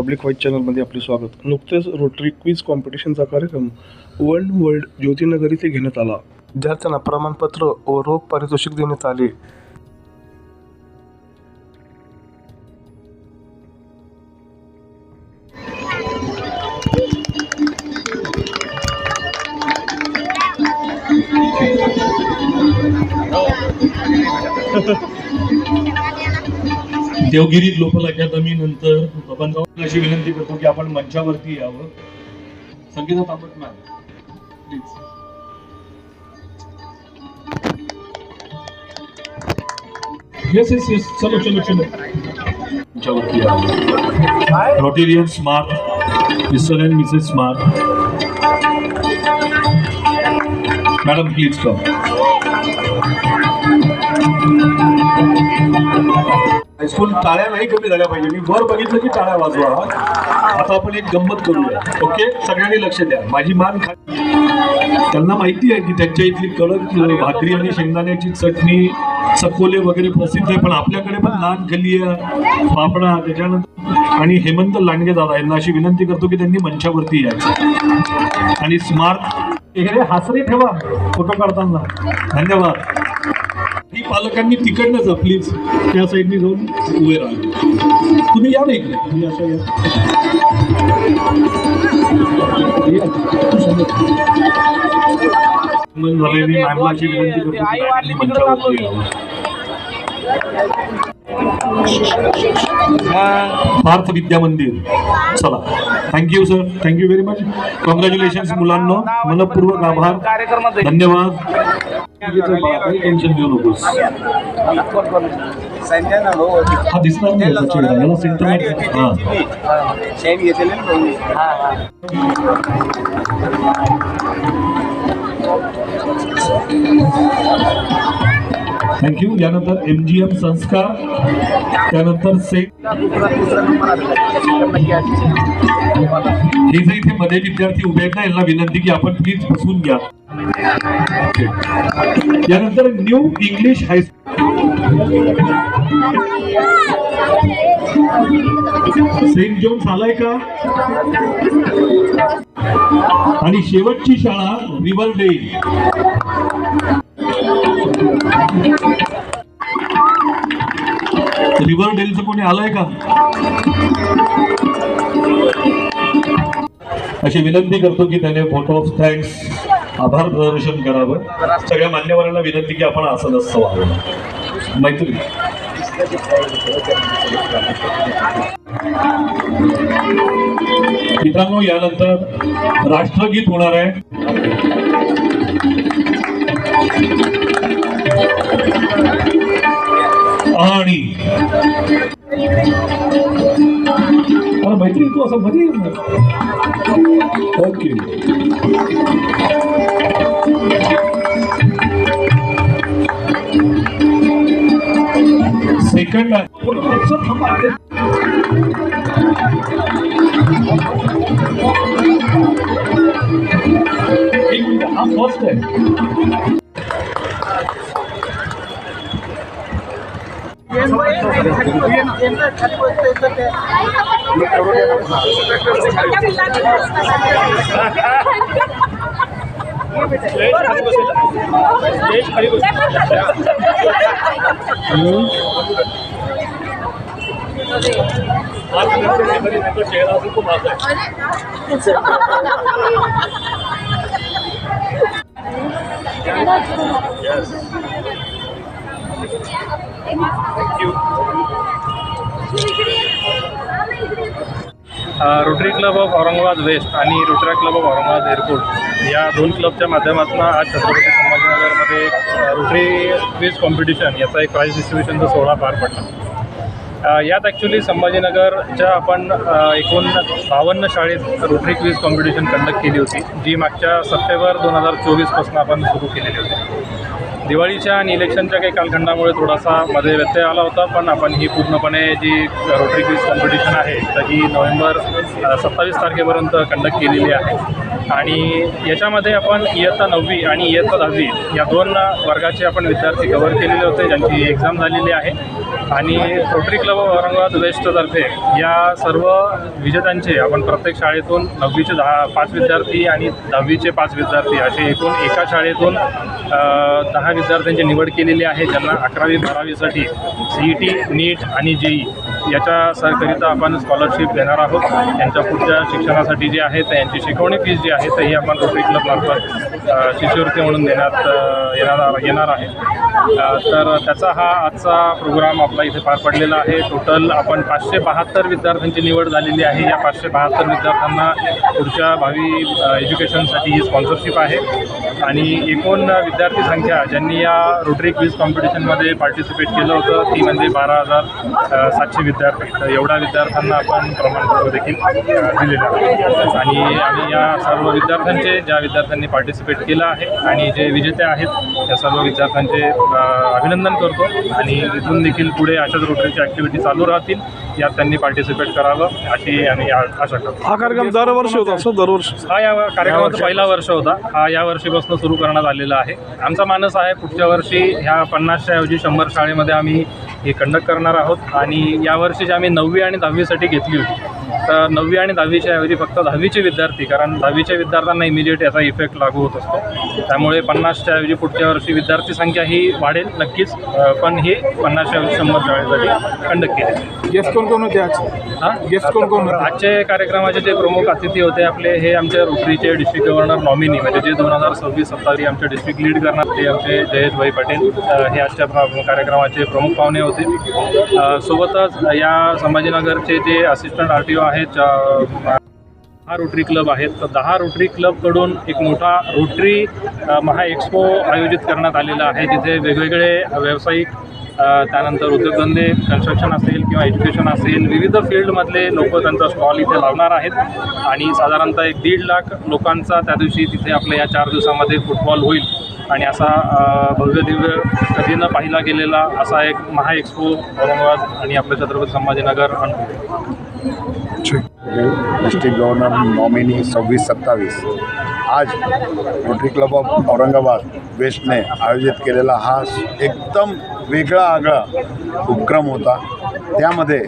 Public wise चॅनलमध्ये आपले स्वागत. नुकतेच रोटरी क्विज कॉम्पिटिशनचा कार्यक्रम वन वर्ल्ड ज्योतिनगर इथे घेण्यात आला. विद्यार्थ्यांना प्रमाणपत्र व रोख पारितोषिक देण्यात आले. देवगिरी लोकल अकादमी नंतर बबनराव अशी विनंती करतो की आपण मंचावरती यावं. Sangeeta Tambat ma'am please yes yes yes चलो चलो चलो. मंचावरती यावं. Rotarian Smart mister and missus Smart madam please come high school टाळ्या नाही कमी झाल्या पाहिजे. मी वर बघितलं की टाळ्या वाजवा. आता आपण एक गंमत करूया. ओके? सगळ्यांनी लक्ष द्या. माझी मान खाली त्यांना माहिती आहे की त्यांच्या इथली कडक भाकरी आणि शेंगदाण्याची चटणी चकोले वगैरे प्रसिद्ध आहे पण आपल्याकडे पण नान खलिया पापडा त्याच्यानंतर आणि हेमंत लांडगे दादा यांना अशी विनंती करतो की त्यांनी मंचावरती यायचं. आणि स्मार्ट एखादे हासरे ठेवा फोटो काढताना. धन्यवाद. ही पालकांनी तिकडनं जा प्लीज त्या साईडने जाऊन उभे राहा. तुम्ही या ना इकडे. तुम्ही असं या. झालेली मॅमलाची विनंती करतो पार्थ विद्या मंदिर. चला. Thank you sir thank you very much congratulation मुलांना. मनपूर्वक आभार. धन्यवाद. टेन्शन घेऊ नकोस हा दिसणार नाही सेंटर हा. थँक्यू यानंतर एम जी एम संस्कार. त्यानंतर सेंट. हे जे इथे मध्ये विद्यार्थी उभे आहेत ना यांना विनंती की आपण प्लीज बसून घ्या. यानंतर new English high school saint Johns आलाय का? आणि शेवटची शाळा रिव्हर डे रिव्हर डेलचं कोणी आलंय का? अशी विनंती करतो की त्याने फोटो ऑफ थँक्स आभार प्रदर्शन करावं. सगळ्या मान्यवरांना विनंती की आपण असं नसतं व्हावं मैत्री. मित्रांनो यानंतर राष्ट्रगीत होणार आहे. आणि मैत्री तू असं मध्ये ओके सेकंड एक मिनिट हा फ़र्स्ट आहे चेहरा असेल तो माझा आहे Rotary Club of Aurangabad west आणि Rotary Club of Aurangabad airport या दोन क्लबच्या माध्यमातून आज छत्रपती संभाजीनगरमध्ये रोटरी क्विज कॉम्पिटिशन याचा एक प्राईज डिस्ट्रीब्युशनचा सोहळा पार पडला. यात ॲक्च्युली संभाजीनगरच्या आपण एकूण बावन्न शाळेत रोटरी क्विज कॉम्पिटिशन कंडक्ट केली होती जी मागच्या सप्टेंबर दोन हजार चोवीसपासून आपण सुरू केलेली होती. दिवाळीच्या आणि इलेक्शनच्या काही कालखंडामुळे थोडासा मध्ये व्यत्यय आला होता पण आपण ही पूर्णपणे जी रोटरी क्विज कॉम्पिटिशन आहे तर ही नोव्हेंबर सत्तावीस तारखेपर्यंत कंडक्ट केलेली आहे. आणि याच्यामध्ये आपण इयत्ता नववी आणि इयत्ता दहावी या दोन वर्गाचे आपण विद्यार्थी कव्हर केलेले होते ज्यांची एक्झाम झालेली आहे. आणि रोटरी क्लब ऑफ औरंगाबाद वेस्टतर्फे या सर्व विजेत्यांचे आपण प्रत्येक शाळेतून नववीचे दहा पाच विद्यार्थी आणि दहावीचे पाच विद्यार्थी असे एकूण एका शाळेतून दहा विद्यार्थ्यांची निवड केलेली आहे. ज्यांना अकरावी बारावीसाठी सी ई टी नीट आणि जेई याच्या सहकरिता आपण स्कॉलरशिप देणार आहोत. त्यांच्या पुढच्या शिक्षणासाठी जे आहे तर यांची शिकवणी फीस जी आहे तर ही आपण रोटरी क्लबमार्फत शिष्यवृत्ती म्हणून देण्यात येणार येणार आहे. तर त्याचा हा आजचा प्रोग्राम आपला इथे पार पडलेला आहे. टोटल आपण पाचशे बहात्तर विद्यार्थ्यांची निवड झालेली आहे. या पाचशे बहात्तर विद्यार्थ्यांना पुढच्या भावी एज्युकेशनसाठी ही स्पॉन्सरशिप आहे. आणि एकूण विद्यार्थी संख्या ज्यांनी या रोटरी क्विज कॉम्पिटिशनमध्ये पार्टिसिपेट केलं होतं ती म्हणजे बारा हजार सातशे विद्यार्थी. एवढ्या विद्यार्थ्यांना आपण प्रमाणपत्र देखील दिलेलं आहे. आणि आम्ही या सर्व विद्यार्थ्यांचे ज्या विद्यार्थ्यांनी पार्टिसिपेट केलं आहे आणि जे विजेते आहेत त्या सर्व विद्यार्थ्यांचे अभिनंदन करतो. आणि इथून देखील पुढे अशाच रोटरीच्या ॲक्टिव्हिटी चालू राहतील. यात त्यांनी पार्टिसिपेट करावं अशी आम्ही आ- आशा करतो. हा कार्यक्रम दरवर्षी होता असं दरवर्षी? हा या कार्यक्रमाचा पहिला वर्ष होता. हा या वर्षीपासून सुरू करण्यात आलेला आहे. आमचा मानस आहे पुढच्या वर्षी ह्या पन्नासच्या ऐवजी शंभर शाळेमध्ये आम्ही हे कंडक्ट करणार आहोत. आणि यावर्षी जी आम्ही नववी आणि दहावीसाठी घेतली होती तर नववी आणि दहावीच्या ऐवजी फक्त दहावीचे विद्यार्थी कारण दहावीच्या विद्यार्थ्यांना इमिजिएट याचा इफेक्ट लागू होत असतो. त्यामुळे पन्नासच्या ऐवजी पुढच्या वर्षी विद्यार्थी संख्या ही वाढेल नक्कीच पण हे पन्नासच्या ऐवजी शंभर शाळेसाठी कंडक्ट केले. गेस्ट कोण कोण होते आज? हां? गेस्ट कोण कोण होते? आजचे कार्यक्रमाचे जे प्रमुख अतिथी होते आपले हे आमचे रोटरीचे डिस्ट्रिक्ट गव्हर्नर नॉमिनी म्हणजे जे दोन हजार सव्वीस सत्तावीस आमचे डिस्ट्रिक्ट लीड करणार ते आमचे जयेशभाई पटेल हे आजच्या कार्यक्रमाचे प्रमुख पाहुणे होते. सोबतच या संभाजीनगरचे जे असिस्टंट आर टी ओ आहेत आहे दहा रोटरी क्लब आहेत. तर दहा रोटरी क्लबकडून एक मोठा रोटरी महा एक्स्पो आयोजित करण्यात आलेला आहे जिथे वेगवेगळे व्यावसायिक त्यानंतर उद्योगधंदे कन्स्ट्रक्शन असेल किंवा एज्युकेशन असेल विविध फील्डमधले लोक त्यांचा स्टॉल इथे लावणार आहेत. आणि साधारणतः एक दीड लाख लोकांचा त्या दिवशी तिथे आपल्या या चार दिवसामध्ये फुटबॉल होईल. आणि असा भव्यदिव्य भव्य दिव्य कधी न पाहिला गेलेला असा एक महा एक्सपो औरंगाबाद आणि आपलं Chhatrapati Sambhajinagar district governor nominee सव्वीस सत्तावीस. आज रोटरी क्लब ऑफ औरंगाबाद वेस्टने आयोजित केलेला हा एकदम वेगळा आगळा उपक्रम होता. त्यामध्ये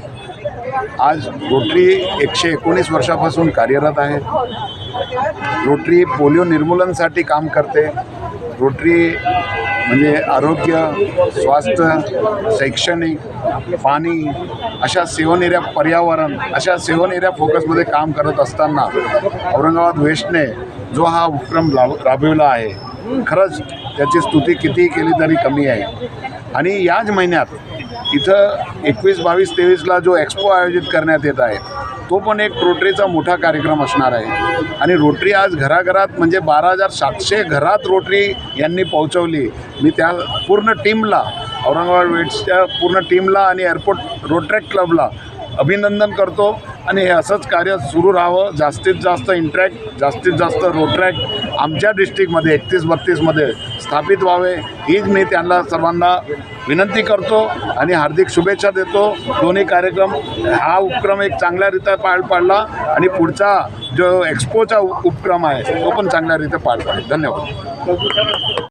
आज रोटरी एकशे एकोणीस वर्षापासून कार्यरत आहे. रोटरी पोलिओ निर्मूलनसाठी काम करते. रोटरी म्हणजे आरोग्य स्वास्थ्य शैक्षणिक पाणी अशा सेवनेऱ्या पर्यावरण अशा सेवनेऱ्या फोकसमध्ये काम करत असताना औरंगाबाद वेस्टने जो हा उपक्रम लाव राबविला आहे खरंच त्याची स्तुती कितीही केली तरी कमी आहे. आणि याच महिन्यात इथं एकवीस बावीस तेवीसला जो एक्सपो आयोजित करण्यात येत आहे तो पण एक रोटरीचा मोठा कार्यक्रम असणार आहे. आणि रोटरी आज घराघरात म्हणजे बारा हजार सातशे घरात रोटरी यांनी पोहोचवली. मी त्या पूर्ण टीमला औरंगाबाद वेट्सच्या पूर्ण टीमला आणि एअरपोर्ट रोटरेक क्लबला अभिनंदन करतो. आणि हे असंच कार्य सुरू राहावं. जास्तीत जास्त इंट्रॅक्ट जास्तीत जास्त रोट्रॅक आमच्या डिस्ट्रिक्टमध्ये एकतीस बत्तीसमध्ये स्थापित व्हावे. हीच मी त्यांना सर्वांना विनंती करतो आणि हार्दिक शुभेच्छा देतो. दोन्ही कार्यक्रम हा उपक्रम एक चांगल्यारीत्या पार पाडला आणि पुढचा जो एक्सपोचा उपक्रम आहे तो पण चांगल्यारीत्या पार पाडेल. धन्यवाद.